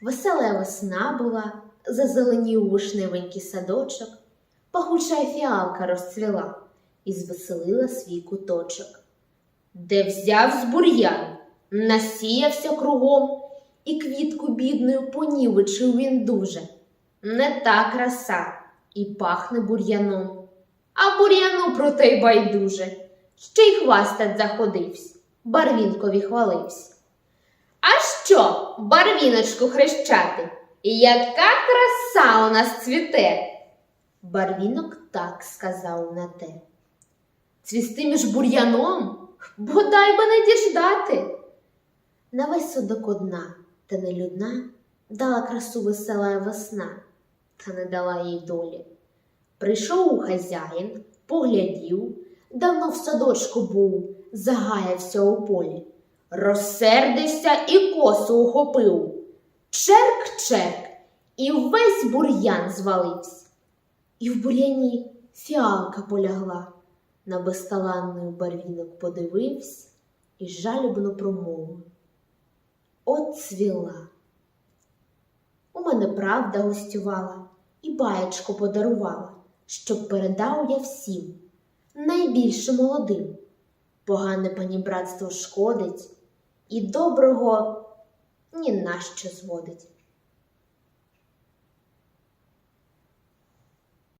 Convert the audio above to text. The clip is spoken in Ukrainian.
Весела весна була, зазеленів вишневенький садочок, пахуча фіалка розцвіла і звеселила свій куточок. Де взяв з бур'ян, насіявся кругом, і квітку бідною понівечив він дуже. Не та краса, і пахне бур'яном. А бур'яну про те й байдуже, ще й хвастать заходивсь, барвінкові хваливсь. А що, барвіночку хрещати? І Яка краса у нас цвіте? Барвінок так сказав на те. Цвісти між бур'яном, бодай би не діждати. На весь судок одна, та не людна, дала красу весела весна, та не дала їй долі. Прийшов хазяїн, поглядів, давно в садочку був, загаявся у полі. Розсердився і косу ухопив. Черк-черк, і весь бур'ян звалився. І в бур'яні фіалка полягла. На безталанний барвінок подивився і жалібно промовив. От цвіла. У мене правда гостювала і баєчку подарувала, щоб передав я всім, найбільше молодим. Погане панібратство шкодить і доброго ні на що зводить.